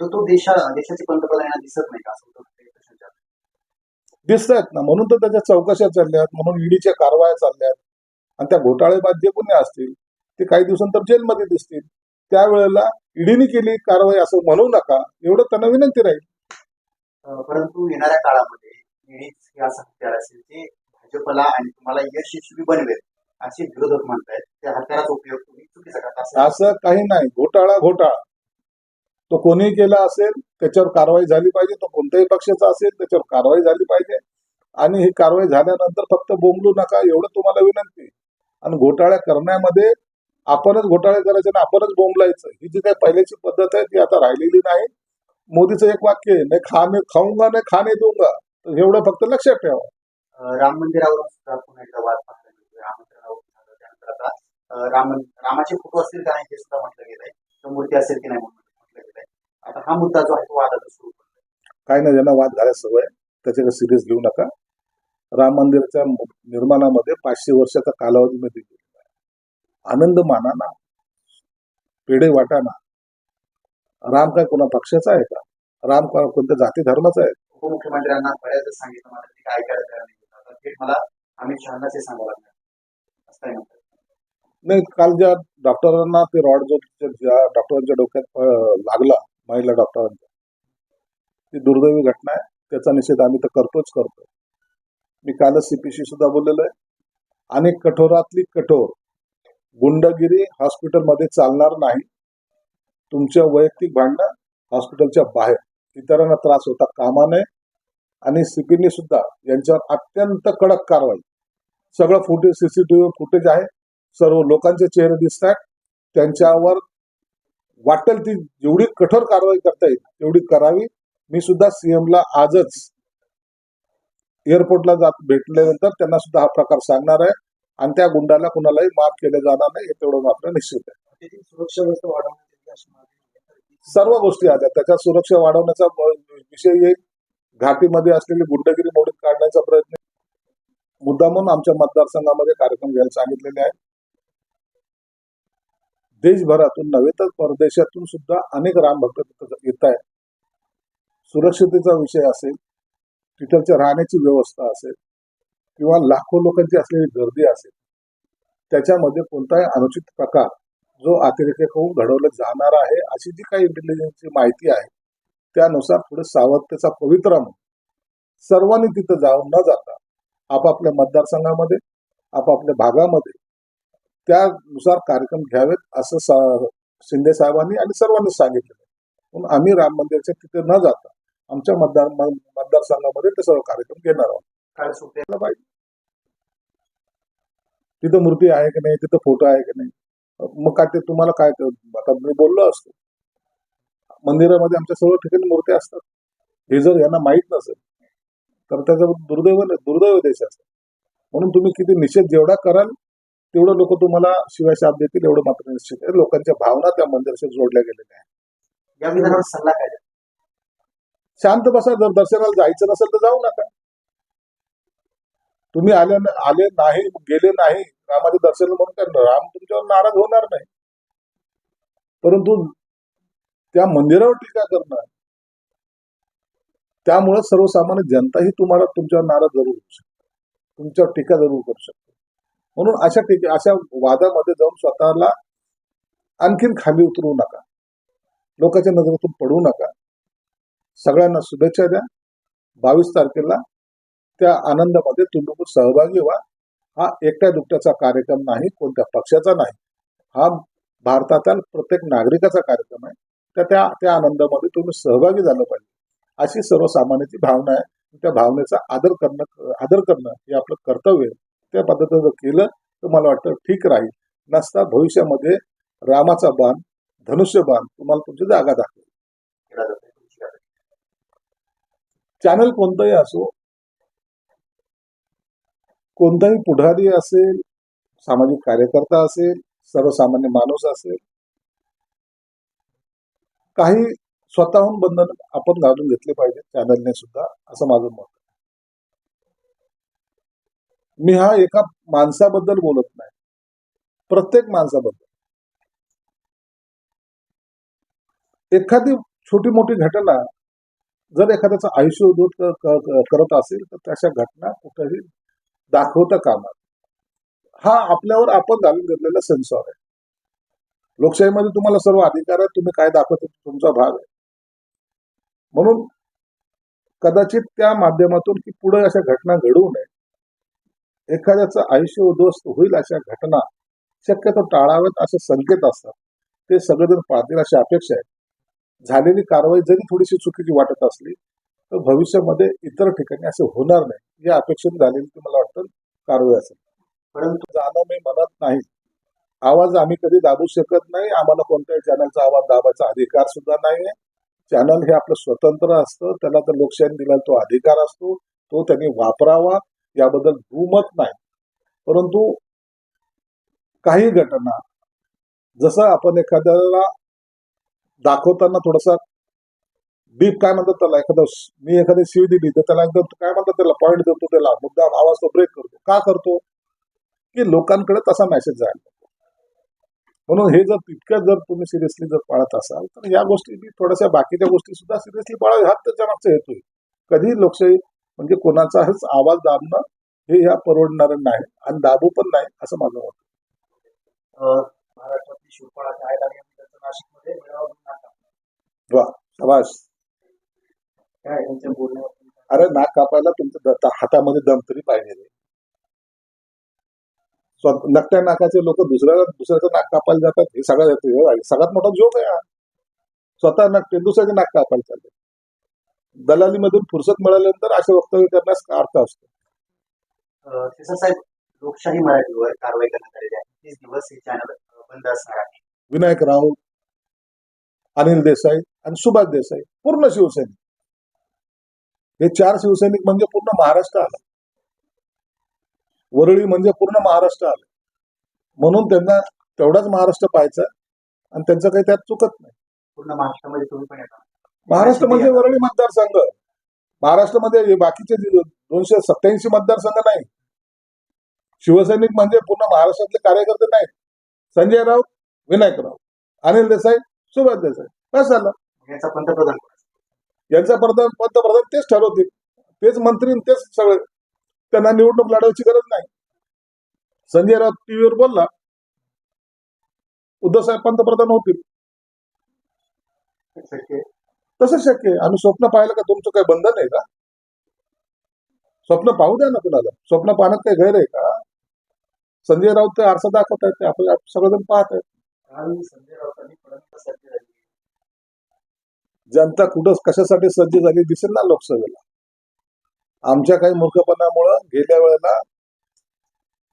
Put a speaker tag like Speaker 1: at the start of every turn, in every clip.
Speaker 1: तर तो देशा देशाचे पंतप्रधान दिसत नाही का असं होतं? ते प्रश्नाच्या.
Speaker 2: दिसत आहेत ना. म्हणून तर त्याच्या चौकशा चालल्यात म्हणून ईडीच्या कारवाया चालल्यात. आणि त्या घोटाळेबाद जे गुन्हे असतील. ते काही दिवसांतर जेलमध्ये दिसतील. त्यावेळेला ईडीने केली कारवाई असं म्हणू नका. एवढं त्यांना विनंती राहील.
Speaker 1: परंतु येणाऱ्या काळामध्ये ईडीच हे असं हत्यार असेल जे भाजपला आणि तुम्हाला यशस्वी बनवेल असे विरोधक म्हणतायत. त्या हत्याराचा उपयोग तुम्ही चुकीचा करता असं
Speaker 2: काही नाही. घोटाळा घोटाळा. तो कोणीही केला असेल त्याच्यावर कारवाई झाली पाहिजे. तो कोणत्याही पक्षाचा असेल त्याच्यावर कारवाई झाली पाहिजे. आणि ही कारवाई झाल्यानंतर फक्त बोंबलू नका एवढं तुम्हाला विनंती. आणि घोटाळ्या करण्यामध्ये आपणच घोटाळे करायचे आणि आपणच बोंबलायचं. ही जी काही पहिल्याची पद्धत आहे ती आता राहिलेली नाही. मोदीचं एक वाक्य आहे नाही खाणे खाऊंगा नाही खाणे दूंगा. एवढं फक्त लक्षात ठेवा.
Speaker 1: राम मंदिरावरून सुद्धा पुन्हा एकदा वाद त्यानंतर आता राम रामाचे फोटो असतील का नाही हे सुद्धा म्हटलं गेलंय. मूर्ती असेल की नाही म्हणून. आता हा मुद्दा जो आहे तो वादाचा सुरू
Speaker 2: काय ना ज्यांना वाद घालायला सवय आहे, त्याच्याकडे सिरियस घेऊ नका. राम मंदिराच्या निर्माणामध्ये पाचशे वर्षाचा कालावधी मध्ये गेलेला आहे. आनंद माना ना. पेढे वाटा ना. राम काय कोणा पक्षाचा आहे का? राम को- कोणत्या जाती धर्माचा आहे?
Speaker 1: उपमुख्यमंत्र्यांना बऱ्याचदा सांगितलं ते काय नाही. थेट मला अमित शहानाच हे सांगावं असं काय म्हणतात
Speaker 2: नाही काल ज्या डॉक्टरांना ते रॉड जो ज्या डॉक्टरांच्या डोक्यात लागला महिला डॉक्टरांच्या ती दुर्दैवी घटना आहे. त्याचा निषेध आम्ही तर करतोच करतो मी कालच सीपीशी सुद्धा बोललेलो आहे. आणि कठोरातली कठोर गुंडगिरी हॉस्पिटलमध्ये चालणार नाही. तुमच्या वैयक्तिक भांडणं हॉस्पिटलच्या बाहेर. इतरांना त्रास होता कामा नये आणि सीपीने सुद्धा यांच्यावर अत्यंत कडक कारवाई. सगळं फुटेज सीसीटीव्ही फुटेज आहे. सर्व लोकांचे चेहरे दिसत आहेत त्यांच्यावर वाटेल ती जेवढी कठोर कारवाई करता येईल तेवढी करावी. मी सुद्धा सीएमला आजच एअरपोर्टला जात भेटल्यानंतर त्यांना सुद्धा हा प्रकार सांगणार आहे. आणि त्या गुंडाला कुणालाही माफ केलं जाणार नाही हे तेवढं मात्र निश्चित आहे. सर्व गोष्टी आल्या त्याच्यात सुरक्षा वाढवण्याचा विषय येईल घाटीमध्ये असलेली गुंडगिरी मोडीत काढण्याचा प्रयत्न मुद्दा म्हणून आमच्या मतदारसंघामध्ये कार्यक्रम घ्यायला सांगितलेले आहे. देशभरातून नव्हे तर परदेशातून सुद्धा अनेक रामभक्त तिथं येत आहेत. सुरक्षतेचा विषय असेल तिथलच्या राहण्याची व्यवस्था असेल किंवा लाखो लोकांची असलेली गर्दी असेल त्याच्यामध्ये कोणताही अनुचित प्रकार जो अतिरेकाकडून घडवलं जाणार आहे अशी जी काही इंटेलिजन्सची माहिती आहे त्यानुसार पुढे सावधतेचा पवित्रा म्हणून सर्वांनी तिथं जाऊन न जाता आपापल्या मतदारसंघामध्ये आपापल्या भागामध्ये त्यानुसार कार्यक्रम घ्यावेत असं सा- शिंदे साहेबांनी आणि सर्वांनी सांगितलेलं. म्हणून आम्ही राम मंदिराच्या तिथे न जाता आमच्या मतदार मतदारसंघामध्ये ते सर्व कार्यक्रम घेणार आहोत.
Speaker 1: केलं
Speaker 2: पाहिजे. तिथं मूर्ती आहे की नाही तिथं फोटो आहे की नाही? मग काय ते तुम्हाला काय आता मी बोललो असतो. मंदिरामध्ये आमच्या सर्व ठिकाणी मूर्त्या असतात. हे जर यांना माहीत नसेल तर त्याचं दुर्दैव दुर्दैव देश असतं म्हणून तुम्ही किती निषेध जेवढा कराल तेवढं लोक तुम्हाला शिवाय साथ देतील एवढं मात्र निश्चित आहे. लोकांच्या भावना त्या मंदिराशी जोडल्या गेलेल्या आहेत.
Speaker 1: या विधानावर सल्ला काय द्याल?
Speaker 2: शांत बसा जर दर्शनाला जायचं नसेल तर जाऊ नका. तुम्ही आले आले नाही गेले नाही रामाचे दर्शन म्हणून काय राम तुमच्यावर नाराज होणार नाही. परंतु त्या मंदिरावर टीका करणं त्यामुळे सर्वसामान्य जनता ही तुम्हाला तुमच्यावर नाराज जरूर होऊ शकते. तुमच्यावर टीका जरूर करू शकते. म्हणून अशा ठिकाणी अशा वादामध्ये जाऊन स्वतःला आणखीन खाली उतरवू नका. लोकांच्या नजरेतून पडू नका. सगळ्यांना शुभेच्छा द्या. बावीस तारखेला त्या आनंदामध्ये तुम्ही सहभागी व्हा. हा एकट्या दुकट्याचा कार्यक्रम नाही कोणत्या पक्षाचा नाही. हा भारतातील प्रत्येक नागरिकाचा कार्यक्रम आहे. तर त्या त्या आनंदामध्ये तुम्ही सहभागी झालं पाहिजे. अशी सर्वसामान्याची भावना आहे. त्या भावनेचा आदर करणं आदर करणं हे आपलं कर्तव्य आहे. त्या पद्धतीनं जर केलं तर मला वाटतं ठीक राहील. नसता भविष्यामध्ये रामाचा बाण धनुष्य बाण तुम्हाला तुमची जागा दाखवेल. चॅनल कोणतंही असो कोणताही पुढारी असेल सामाजिक कार्यकर्ता असेल सर्वसामान्य माणूस असेल काही स्वतःहून बंधन आपण घालून घेतले पाहिजे चॅनलने सुद्धा असं माझं मत मी हा एका माणसाबद्दल बोलत नाही. प्रत्येक माणसाबद्दल. एखादी छोटी मोठी घटना जर एखाद्याचं आयुष्य उद्योग करत असेल तर तशा घटना कुठेही दाखवता कामात हा आपल्यावर आपण घालून घेतलेला सेन्सॉर आहे. लोकशाहीमध्ये तुम्हाला सर्व अधिकार आहेत तुम्ही काय दाखवता तुमचा भाग आहे. म्हणून कदाचित त्या माध्यमातून की पुढे अशा घटना घडवू नये एखाद्याचं आयुष्य उद्ध्वस्त होईल अशा घटना शक्यतो टाळाव्यात असे संकेत असतात. ते सगळेजण पाळतील अशी अपेक्षा आहे. झालेली कारवाई जरी थोडीशी चुकीची वाटत असली तर भविष्यामध्ये इतर ठिकाणी असं होणार नाही. या अपेक्षेने झालेली ती मला वाटतं कारवाई असेल.
Speaker 1: परंतु
Speaker 2: जाणं मी म्हणत नाही. आवाज आम्ही कधी दाबू शकत नाही. आम्हाला कोणत्याही चॅनलचा आवाज दाबायचा अधिकार सुद्धा नाही चॅनल हे आपलं स्वतंत्र असतं. त्याला तर लोकशाही दिला तो अधिकार असतो. तो त्यांनी वापरावा. याबद्दल दुमत नाही. परंतु काही घटना जसं आपण एखाद्याला दाखवताना थोडासा डीप काय म्हणतात त्याला? एखादा मी एखादी शिव दिली तर त्याला एकदम काय म्हणतात त्याला? पॉईंट देतो त्याला. मुद्दाम आवाज तो ब्रेक करतो. का करतो? की लोकांकडे तसा मेसेज जायला म्हणून हे जर तितक्या जर तुम्ही सिरियसली जर पाळत असाल तर या गोष्टी मी थोड्याशा बाकीच्या गोष्टी सुद्धा सिरियसली पाळाव्या ह्यात त्याच्या मागचा हेतू आहे. कधी लोकशाही म्हणजे कोणाचाच आवाज दाबणं हे ह्या परवडणारं नाही आणि दाबू पण नाही असं माझं मत
Speaker 1: महाराष्ट्रातली आहेत आणि नाशिकमध्ये मेळावा काय यांच्या
Speaker 2: अरे नाक कापायला तुमच्या हातामध्ये दम तरी पाहिजे नकट्या नाकाचे लोक दुसऱ्याला दुसऱ्याचं नाक कापायला जातात हे सगळ्यात. सगळ्यात मोठा जोक आहे हा. स्वतः नकटे दुसऱ्याचे नाक कापायला चालले दलालीमधून फुरसत मिळाल्यानंतर असे वक्तव्य करण्यास अर्थ असतो.
Speaker 1: साहेब लोकशाही मराठीवर कारवाई करण्यात आलेली आहे. तीस दिवस हे चॅनल बंद असणार आहे.
Speaker 2: विनायक राऊत अनिल देसाई आणि सुभाष देसाई पूर्ण शिवसैनिक. हे चार शिवसैनिक म्हणजे पूर्ण महाराष्ट्र आलं. वरळी म्हणजे पूर्ण महाराष्ट्र आलं. म्हणून त्यांना तेवढाच महाराष्ट्र पाहायचा आणि त्यांचं काही त्यात चुकत नाही.
Speaker 1: पूर्ण महाराष्ट्रामध्ये तुम्ही पण येता.
Speaker 2: महाराष्ट्र म्हणजे वरळी मतदारसंघ. महाराष्ट्रामध्ये हे बाकीचे दोनशे सत्याऐंशी मतदारसंघ नाही. शिवसैनिक म्हणजे पूर्ण महाराष्ट्रातले कार्यकर्ते नाहीत. संजय राऊत विनायक राऊत अनिल देसाई सुभाष देसाई. बस झालं.
Speaker 1: याचा पंतप्रधान?
Speaker 2: यांचा प्रधान पंतप्रधान तेच ठरवतील. तेच मंत्री तेच सगळे. त्यांना निवडणूक लढवायची गरज नाही. संजय राऊत टीव्हीवर बोलला उद्धव साहेब पंतप्रधान होतील. तसं शक्य आहे आम्ही स्वप्न पाहिलं का तुमचं काही बंधन आहे का? स्वप्न पाहू द्या ना कुणाला. स्वप्न पाहण्यात काही गैर आहे का? संजय राऊत ते आरसा दाखवत आहेत ते आपण सगळेजण पाहत आहेत.
Speaker 1: संजय राऊतांनी
Speaker 2: जनता कुठं कशासाठी सज्ज झाली दिसेल ना लोकसभेला? आमच्या काही मूर्खपणामुळं गेल्या वेळेला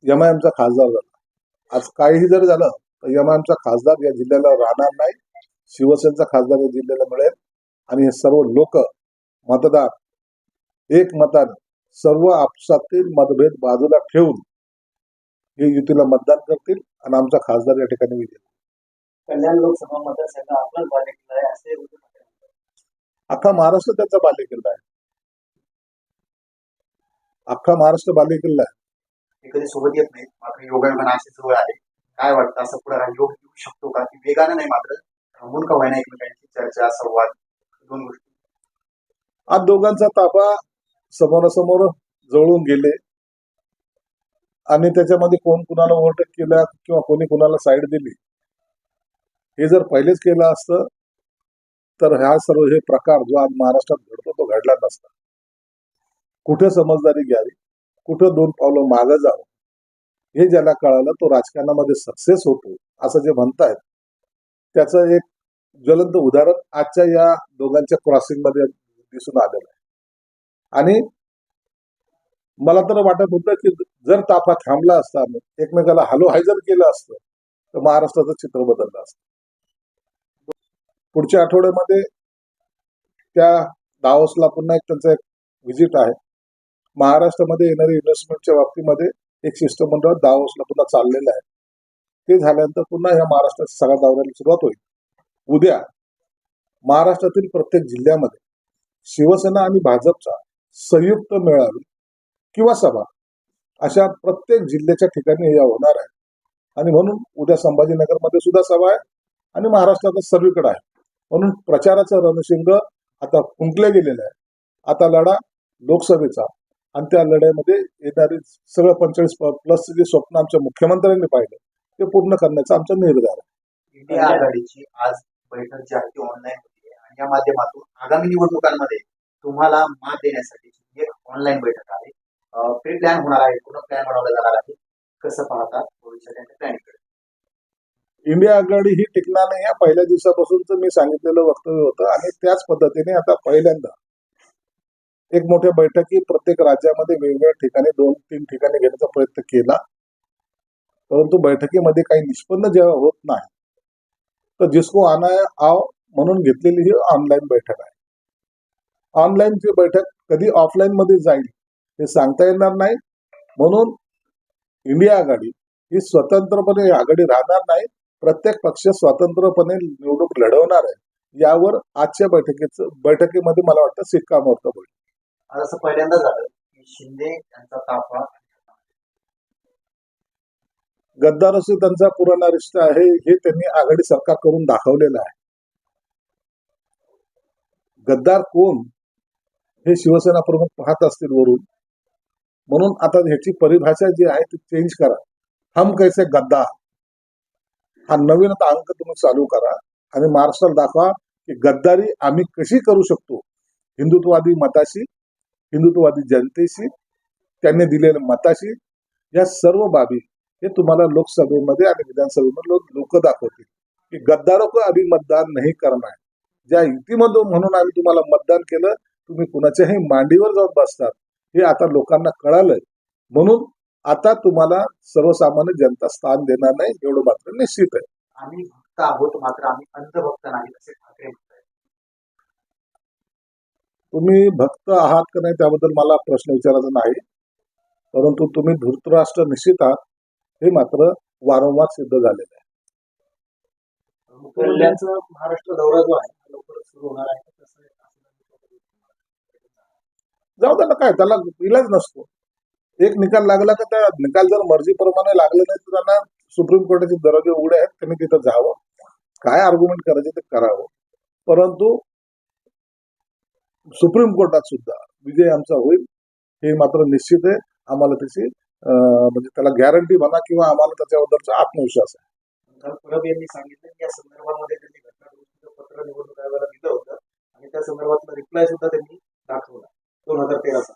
Speaker 2: एमआयएमचा खासदार झाला. आज काहीही जर झालं तर एमआयएमचा खासदार या जिल्ह्याला राहणार नाही. शिवसेनेचा खासदार या जिल्ह्याला मिळेल. आणि हे सर्व लोक मतदार एक मताने सर्व आपसातील मतभेद बाजूला ठेवून हे युतीला मतदान करतील आणि आमचा खासदार या ठिकाणी विजय
Speaker 1: कल्याण लोकसभा मतदारसंघ आपलाच बालेकिल्ला आहे असे उद्धव ठाकरे म्हणतात.
Speaker 2: अख्खा महाराष्ट्र त्यांचा बालेकिल्ला आहे. अख्खा महाराष्ट्र बालेकिल्ला आहे.
Speaker 1: कधी सोबत येत नाहीत. मात्र योगायोगाने असे जवळ आले. काय वाटतं? असं पुढे योग येऊ शकतो का? की वेगानं नाही मात्र? थांबून का व्हायना एकमेकांची चर्चा संवाद दोन गोष्टी.
Speaker 2: आज दोघांचा ताबा समोरासमोर जवळून गेले. आणि त्याच्यामध्ये कोण कुणाला ओव्हरटेक केला किंवा कोणी कुणाला साईड दिली हे जर पहिलेच केलं असतं तर हा सर्व हे प्रकार जो आज महाराष्ट्रात घडतो तो घडला नसता. कुठे समजदारी घ्यावी कुठं दोन पावलं मागं जावं हे ज्याला कळालं तो राजकारणामध्ये सक्सेस होतो असं जे म्हणतायत त्याचं एक ज्वलंत उदाहरण आजच्या या दोघांच्या क्रॉसिंगमध्ये दिसून आलेलं आहे. आणि मला तर वाटत होतं की जर ताफा थांबला असता आम्ही एकमेकाला हलो हाय जर केलं असतं तर महाराष्ट्राचं चित्र बदललं असतं. पुढच्या आठवड्यामध्ये त्या दावोसला पुन्हा एक त्यांचं एक व्हिजिट आहे. महाराष्ट्रामध्ये येणाऱ्या इन्व्हेस्टमेंटच्या बाबतीमध्ये एक शिष्टमंडळ दावोसला पुन्हा चाललेलं आहे. ते झाल्यानंतर पुन्हा ह्या महाराष्ट्राच्या सगळ्या दौऱ्याला सुरुवात होईल. उद्या महाराष्ट्रातील प्रत्येक जिल्ह्यामध्ये शिवसेना आणि भाजपचा संयुक्त मेळावे किंवा सभा अशा प्रत्येक जिल्ह्याच्या ठिकाणी या होणार आहे. आणि म्हणून उद्या संभाजीनगरमध्ये सुद्धा सभा आहे आणि महाराष्ट्रात सर्वीकडे आहे. म्हणून प्रचाराचं रणशिंग आता फुंकले गेलेलं आहे. आता लढा लोकसभेचा आणि त्या लढ्यामध्ये येणारी सगळं पंचेचाळीस प्लस जे स्वप्न आमच्या मुख्यमंत्र्यांनी पाहिलं ते पूर्ण करण्याचा आमचा निर्धार आहे.
Speaker 1: आघाडीची आज बैठक जी आहे ती ऑनलाईन होती आणि या माध्यमातून आगामी निवडणुकांमध्ये तुम्हाला मात देण्यासाठी एक ऑनलाईन बैठक आहे. प्री प्लॅन होणार आहे. पूर्ण प्लॅन बनवला जाणार आहे. कसं पाहता भविष्यात त्यांच्या
Speaker 2: इंडिया आघाडी ही टिकणार नाही. या पहिल्या दिवसापासूनच मी सांगितलेलं वक्तव्य होतं आणि त्याच पद्धतीने आता पहिल्यांदा एक मोठ्या बैठकी प्रत्येक राज्यामध्ये वेगवेगळ्या ठिकाणी दोन तीन ठिकाणी घेण्याचा प्रयत्न केला. परंतु बैठकीमध्ये काही निष्पन्न जेव्हा होत नाही तर जिसको आना है आओ म्हणून घेतलेली ही ऑनलाईन बैठक आहे. ऑनलाईनची बैठक कधी ऑफलाईन मध्ये जाईल हे सांगता येणार नाही. म्हणून इंडिया आघाडी ही स्वतंत्रपणे आघाडी राहणार नाही. प्रत्येक पक्ष स्वतंत्रपणे निवडणूक लढवणार आहे. यावर आजच्या बैठकीचं बैठकीमध्ये मला वाटतं शिक्कामोर्तब होईल.
Speaker 1: असं पहिल्यांदा झालं की शिंदे यांचा ताफा
Speaker 2: गद्दाराशी त्यांचा पुराणा रिश्ता आहे हे त्यांनी आघाडी सरकार करून दाखवलेलं आहे. गद्दार कोण हे शिवसेना प्रमुख पाहत असतील वरून. म्हणून आता ह्याची परिभाषा जी आहे ती चेंज करा. हम कैसे गद्दार? हा नवीन आता अंक तुम्ही चालू करा आणि महाराष्ट्राला दाखवा की गद्दारी आम्ही कशी करू शकतो. हिंदुत्ववादी मताशी हिंदुत्ववादी जनतेशी त्यांनी दिलेल्या मताशी या सर्व बाबी हे तुम्हाला लोकसभेमध्ये आणि विधानसभेमध्ये लोक दाखवतील. की गद्दारों को अभी मतदान नहीं करना है ज्या युतीमधून म्हणून आम्ही तुम्हाला मतदान केलं तुम्ही कुणाच्याही मांडीवर जाऊन बसतात. हे आता लोकांना कळालंय. म्हणून आता तुम्हाला सर्वसामान्य जनता स्थान देणार नाही एवढं मात्र निश्चित आहे.
Speaker 1: आम्ही भक्त आहोत मात्र आम्ही अंधभक्त नाही असे ठाकरे
Speaker 2: तुम्ही भक्त आहात का नाही त्याबद्दल मला प्रश्न विचारायचा नाही. परंतु तुम्ही धृतराष्ट्र निश्चित आहात. हे मात्र वारंवार सिद्ध झालेलं आहे.
Speaker 1: मुख्यमंत्र्यांचा महाराष्ट्र दौरा जो आहे लवकरच सुरू होणार आहे. कसं आहे?
Speaker 2: जाऊ त्याला काय त्याला इलाज नसतो. एक निकाल लागला का त्या निकाल जर मर्जीप्रमाणे लागले नाही तर त्यांना सुप्रीम कोर्टाचे दरवाजे उघडे आहेत त्यांनी तिथं जावं. काय आर्ग्युमेंट करायचे ते करावं. परंतु सुप्रीम कोर्टात सुद्धा विजय आमचा होईल हे मात्र निश्चित आहे. आम्हाला त्याची म्हणजे त्याला गॅरंटी म्हणा किंवा आम्हाला त्याच्याबद्दलचा आत्मविश्वास आहे.
Speaker 1: परब यांनी सांगितलं की या संदर्भामध्ये त्यांनी घटना पत्र निवडणूक आयोगाला दिलं होतं आणि त्या संदर्भातला रिप्लाय सुद्धा त्यांनी दाखवला दोन हजार तेराचा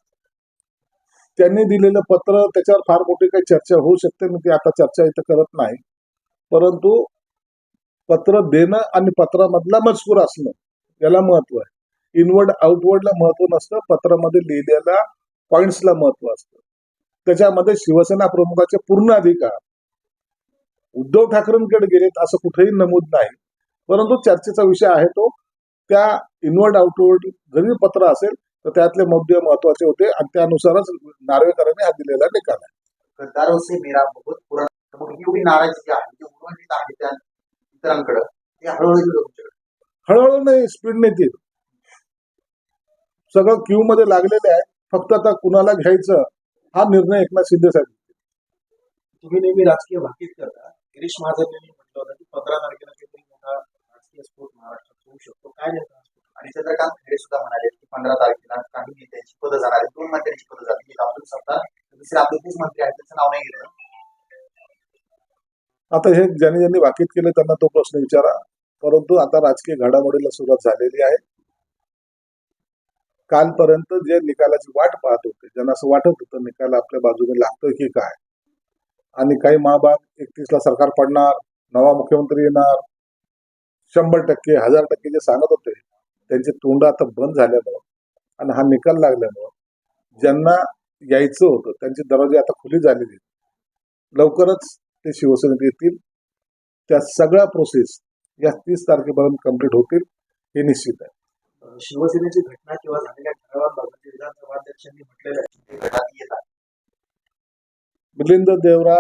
Speaker 2: त्यांनी दिलेलं पत्र त्याच्यावर फार मोठी काही चर्चा होऊ शकते मी ती आता चर्चा इथं करत नाही. परंतु पत्र देणं आणि पत्रामधला मजकूर असणं याला महत्त्व आहे. इनवर्ड आउटवर्डला महत्त्व नसतं पत्रामध्ये लिहिलेल्या पॉइंट्सला महत्त्व असतं. त्याच्यामध्ये शिवसेना प्रमुखाचे पूर्ण अधिकार उद्धव ठाकरेंकडे गेलेत असं कुठेही नमूद नाही. परंतु चर्चेचा विषय आहे तो त्या इनवर्ड आउटवर्ड जरी पत्र असेल तर त्यातले मुद्दे महत्त्वाचे होते आणि त्यानुसारच नार्वेकरांनी हा दिलेला निकाल आहे.
Speaker 1: हळूहळू
Speaker 2: नाही स्पीड येतील सगळं क्यू मध्ये लागलेले आहे फक्त आता कुणाला घ्यायचं हा निर्णय एकनाथ शिंदे साहेब
Speaker 1: तुम्ही नेहमी राजकीय भाकीत करता. गिरीश महाजन यांनी म्हटलं होतं की पंधरा तारखेला काहीतरी मोठा राजकीय स्फोट महाराष्ट्रात होऊ शकतो. काय नेमका? आणि चंद्रकांत खैरे सुद्धा म्हणाले की पंधरा तारखेला काही नेत्यांची पदं जाणार आहेत. दोन मंत्र्यांची पदं जातील. एक अब्दुल सत्तार दुसरे तेच मंत्री आहेत. त्यांचं नाव नाही घेतलं.
Speaker 2: आता हे ज्यांनी ज्यांनी वाकीत केले त्यांना तो प्रश्न विचारा. परंतु आता राजकीय घडामोडीला सुरुवात झालेली आहे. कालपर्यंत जे निकालाची वाट पाहत होते ज्यांना असं वाटत होतं निकाल आपल्या बाजूने लागतोय की काय? आणि काही महाबाग एकतीसला सरकार पडणार नवा मुख्यमंत्री येणार शंभर टक्के हजार टक्के जे सांगत होते त्यांचे तोंड आता बंद झाल्यामुळं आणि हा निकाल लागल्यामुळं ज्यांना यायचं होतं त्यांचे दरवाजे आता खुली झालेले लवकरच ते शिवसेनेत येतील. त्या सगळ्या प्रोसेस या तीस तारखेपर्यंत कंप्लीट होतील हे निश्चित आहे.
Speaker 1: शिवसेनेची घटना किंवा झालेल्या ठरावांबाबत विधानसभा अध्यक्षांनी म्हटलेलं आहे की येतात
Speaker 2: मिलिंद देवरा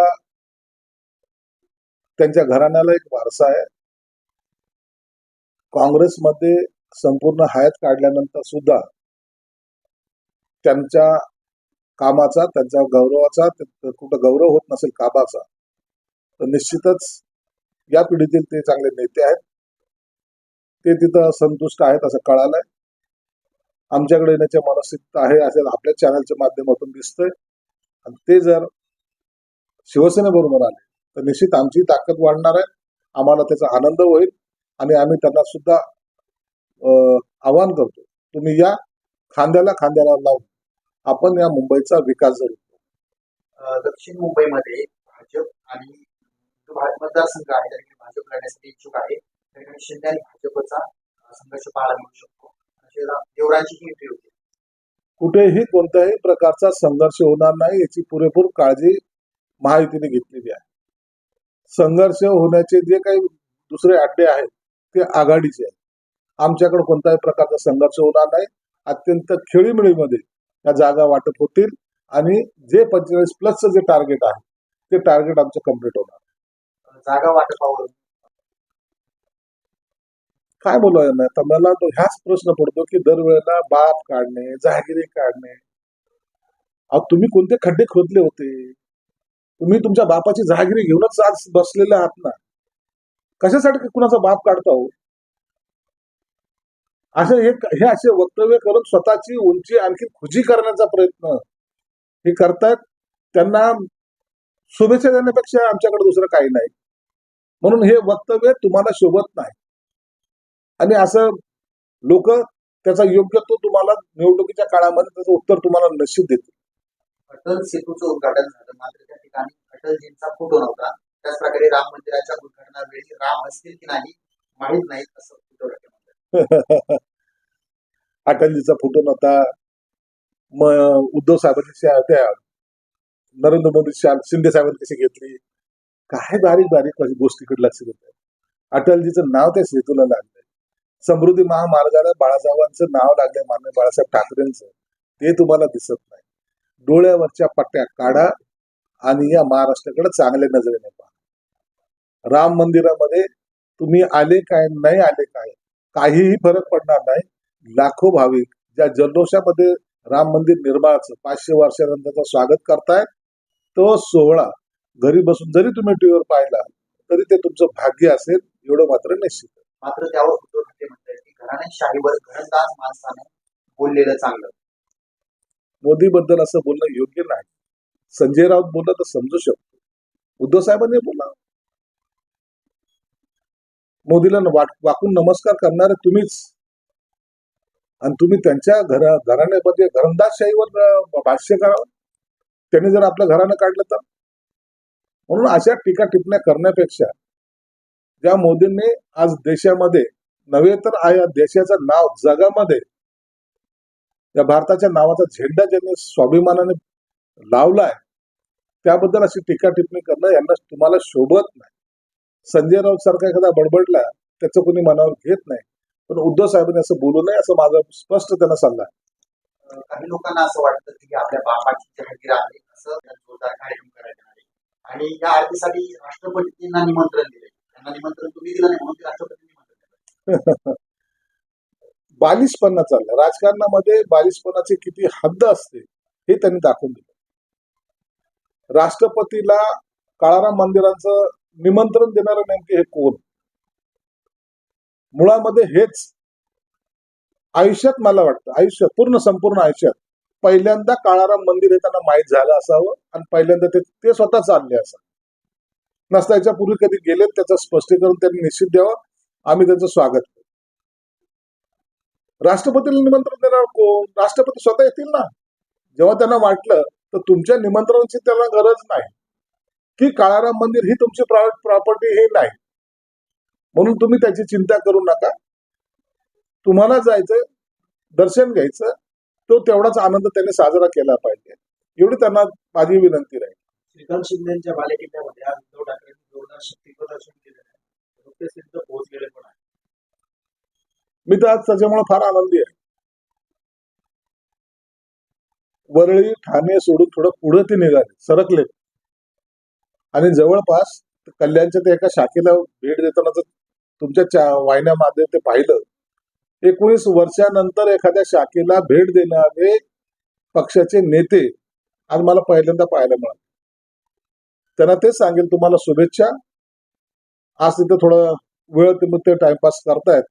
Speaker 2: त्यांच्या घराण्याला एक वारसा आहे. काँग्रेसमध्ये संपूर्ण हयात काढल्यानंतर सुद्धा त्यांच्या कामाचा त्यांच्या गौरवाचा कुठं गौरव होत नसेल कामाचा तर निश्चितच या पिढीतील ते चांगले नेते आहेत. ते तिथं संतुष्ट आहेत असं कळालंय. आमच्याकडे येण्याची मानसिकता आहे असं आपल्या चॅनलच्या माध्यमातून दिसतंय. आणि ते जर शिवसेनेबरोबर आले तर निश्चित आमची ताकद वाढणार आहे. आम्हाला त्याचा आनंद होईल आणि आम्ही त्यांना सुद्धा आवाहन करतो तुम्ही या खांद्याला खांद्याला लावून आपण या मुंबईचा विकास जर
Speaker 1: दक्षिण मुंबईमध्ये भाजप आणि जो भाजप मतदारसंघ आहे भाजप लढण्यासाठी इच्छुक आहे. त्या ठिकाणी शिंदे आणि भाजपचा संघर्ष पाहायला मिळू शकतो. देवरांची ही एंट्री होती
Speaker 2: कुठेही कोणत्याही प्रकारचा संघर्ष होणार नाही याची पुरेपूर काळजी महायुतीने घेतलेली आहे. संघर्ष होण्याचे जे काही दुसरे अड्डे आहेत ते आघाडीचे आहेत. आमच्याकडे कोणत्याही प्रकारचा संघर्ष होणार नाही. अत्यंत खेळीमेळीमध्ये या जागा वाटप होतील आणि जे पंचेचाळीस प्लसचं जे टार्गेट आहे ते टार्गेट आमचं कंप्लीट होणार.
Speaker 1: जागा वाटपावर
Speaker 2: काय बोलायला नाही तर मला तो ह्याच प्रश्न पडतो की दरवेळेला बाप काढणे जहागिरी काढणे. अहो तुम्ही कोणते खड्डे खोदले होते? तुम्ही तुमच्या बापाची जहागिरी घेऊनच आज बसलेले आहात ना? कशासाठी कुणाचा बाप काढतो हो असे हे हे असे वक्तव्य करून स्वतःची उंची आणखी खुजी करण्याचा प्रयत्न हे करतायत. त्यांना शुभेच्छा देण्यापेक्षा आमच्याकडे दुसरं काही नाही. म्हणून हे वक्तव्य तुम्हाला शोभत नाही. आणि असं लोक त्याचा योग्य तो तुम्हाला निवडणुकीच्या काळामध्ये त्याचं उत्तर तुम्हाला निश्चित देतील.
Speaker 1: अटल सेतूचं उद्घाटन झालं. मात्र त्या ठिकाणी अटलजींचा फोटो नव्हता. त्याच प्रकारे राम मंदिराच्या उद्घाटनावेळी राम असतील की नाही माहीत नाही असं
Speaker 2: अटलजीचा फोटो नव्हता. मग उद्धव साहेबांची शा- त्या नरेंद्र मोदी शिंदे साहेबांनी कशी घेतली? काय बारीक बारीक गोष्टीकडे लक्ष देत अटलजीचं नाव त्या सेतूला लागलंय समृद्धी महामार्गाला बाळासाहेबांचं नाव लागलंय माननीय बाळासाहेब ठाकरेंचं. ते तुम्हाला दिसत नाही. डोळ्यावरच्या पट्ट्या काढा आणि या महाराष्ट्राकडे चांगल्या नजरेने पहा. राम मंदिरामध्ये तुम्ही आले काय नाही आले काय काहीही फरक पडणार नाही. लाखो भाविक ज्या जल्लोषामध्ये राम मंदिर निर्माणाचं पाचशे वर्षानंतरचं स्वागत करतायत तो सोहळा घरी बसून जरी तुम्ही टीव्हीवर पाहिला तरी ते तुमचं भाग्य असेल एवढं मात्र निश्चित
Speaker 1: मात्र त्यावर उद्धव ठाकरे म्हणतात की घराण्याशाहीवर घरंदाज माणसानं बोललेलं चांगलं.
Speaker 2: मोदी बद्दल असं बोलणं योग्य नाही. संजय राऊत बोललं तर समजू शकतो. उद्धव साहेबांनी बोला मोदीला वाट- वाकून नमस्कार करणारे तुम्हीच. आणि तुम्ही त्यांच्या घरा घराण्यामध्ये घरंदाजशाहीवर भाष्य करावं. त्यांनी जर आपलं घरानं काढलं तर? म्हणून अशा टीका टिप्पण्या करण्यापेक्षा ज्या मोदींनी आज देशामध्ये नव्हे तर या देशाचं नाव जगामध्ये या भारताच्या नावाचा झेंडा ज्यांनी स्वाभिमानाने लावलाय त्याबद्दल अशी टीका टिप्पणी करणं यांना तुम्हाला शोभत नाही. संजय राऊत सारखा एखादा बडबडला त्याचं कोणी मनावर घेत नाही. पण उद्धव साहेबांनी असं बोलू नये असं माझा स्पष्ट त्यांना सल्ला आहे.
Speaker 1: काही लोकांना असं वाटतं की आपल्या बापाची जहागीर आहे असं जोरदार कार्यक्रम करायचा आहे आणि या आरतीसाठी राष्ट्रपतींना निमंत्रण दिले. निमंत्रण तुम्ही दिलं नाही म्हणून राष्ट्रपतींनी निमंत्रण
Speaker 2: बालिशपणा चालला. राजकारणामध्ये बालिशपणाची किती हद्द असते हे त्यांनी दाखवून दिलं. राष्ट्रपतीला काळाराम मंदिरांचं निमंत्रण देणार नेमके हे कोण? मुळामध्ये हेच आयुष्यात मला वाटतं आयुष्य पूर्ण संपूर्ण आयुष्यात पहिल्यांदा काळाराम मंदिर हे त्यांना माहीत झालं असावं आणि पहिल्यांदा ते ते स्वतः चालले असावं. नसता याच्या पूर्वी कधी गेले त्याचं स्पष्टीकरण त्यांनी निश्चित द्यावं. आम्ही त्याचं स्वागत करू. राष्ट्रपतीला निमंत्रण देणार कोण? राष्ट्रपती स्वतः येतील ना? जेव्हा त्यांना वाटलं तर तुमच्या निमंत्रणाची त्यांना गरज नाही. की काळाराम मंदिर ही तुमची प्रॉपर्टी हे नाही. म्हणून तुम्ही त्याची चिंता करू नका. तुम्हाला जायचं दर्शन घ्यायचं तो तेवढाच आनंद त्यांनी साजरा केला पाहिजे. एवढी त्यांना माझी विनंती राहील.
Speaker 3: श्रीकांत शिंदेच्या बालेकिल्ल्यामध्ये आज उद्धव ठाकरेंनी जोरदार शक्ती प्रदर्शन केलेलं आहे. नुकतेच पोहोचलेले पण आहे.
Speaker 2: मी तर आज त्याच्यामुळे फार आनंदी आहे. वरळी ठाणे सोडून थोडं पुढे ते निघाले सरकले आणि जवळपास कल्याणच्या ते एका शाखेला भेट देताना जर तुमच्या चा- वाहिन्यामध्ये ते पाहिलं एकोणीस वर्षानंतर एखाद्या शाखेला भेट देणारे पक्षाचे नेते आज मला पहिल्यांदा पाहायला मिळाले. त्यांना तेच सांगेल तुम्हाला शुभेच्छा. आज तिथे थोडं वेळ ते ते टाइमपास करतायत.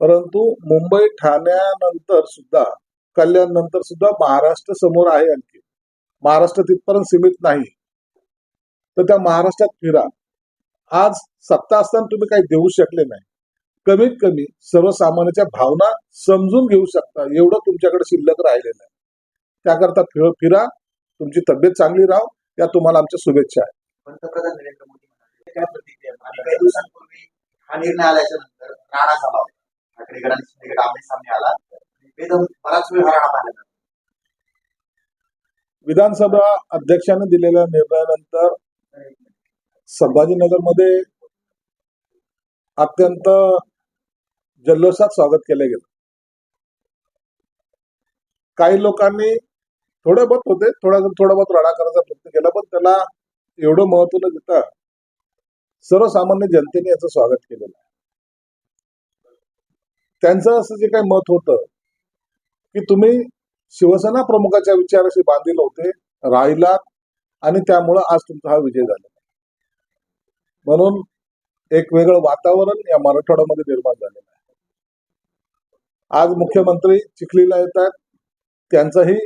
Speaker 2: परंतु मुंबई ठाण्यानंतर सुद्धा कल्याण नंतर सुद्धा महाराष्ट्र समोर आहे आणखी. महाराष्ट्र तिथपर्यंत सीमित नाही. तर त्या महाराष्ट्रात फिरा. आज सत्ता असताना तुम्ही काही देऊ शकले नाही. कमीत कमी सर्वसामान्याच्या भावना समजून घेऊ शकता. एवढं तुमच्याकडे शिल्लक राहिलेलं आहे. त्याकरता फिर- फिरा. तुमची तब्येत चांगली राहो. या तुम्हाला आमच्या शुभेच्छा आहेत.
Speaker 1: पंतप्रधान नरेंद्र मोदी काय प्रतिक्रिया आणि काही दिवसांपूर्वी हा निर्णय आल्याच्यानंतर राणा झाला आमने सामने आला. बेदम बराच वेळ हा राणा पाहिला.
Speaker 2: विधानसभा अध्यक्षाने दिलेल्या निर्णयानंतर संभाजीनगरमध्ये अत्यंत जल्लोषात स्वागत केलं गेलं. काही लोकांनी थोडे बहुत होते थोडा थोडा बहुत राडा करायचा व्यक्त केला पण त्याला एवढं महत्त्व न देता सर्वसामान्य जनतेने याचं स्वागत केलेलं आहे. त्यांचं असं जे काही मत होतं की तुम्ही शिवसेना प्रमुखाच्या विचाराशी बांधील होते राहिलात आणि त्यामुळं आज तुमचा हा विजय झाला म्हणून एक वेगळं वातावरण या मराठवाड्यामध्ये निर्माण झालेलं आहे. आज मुख्यमंत्री चिखलीला येत आहेत त्यांचंही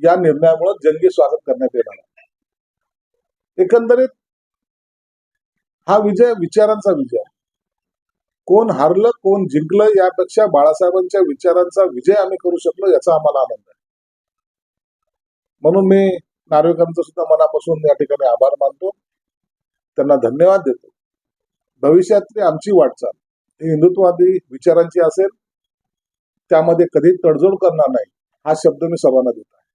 Speaker 2: या निर्णयामुळे जंगी स्वागत करण्यात येणार आहे. एकंदरीत हा विजय विचारांचा विजय कोण हारलं कोण जिंकलं यापेक्षा बाळासाहेबांच्या विचारांचा विजय आम्ही करू शकलो याचा आम्हाला आनंद आहे. म्हणून मी नार्वेकरांचा सुद्धा मनापासून या ठिकाणी आभार मानतो. त्यांना धन्यवाद देतो. भविष्यातली आमची वाटचाल ही हिंदुत्ववादी विचारांची असेल त्यामध्ये कधी तडजोड करणार नाही हा शब्द मी सर्वांना आहे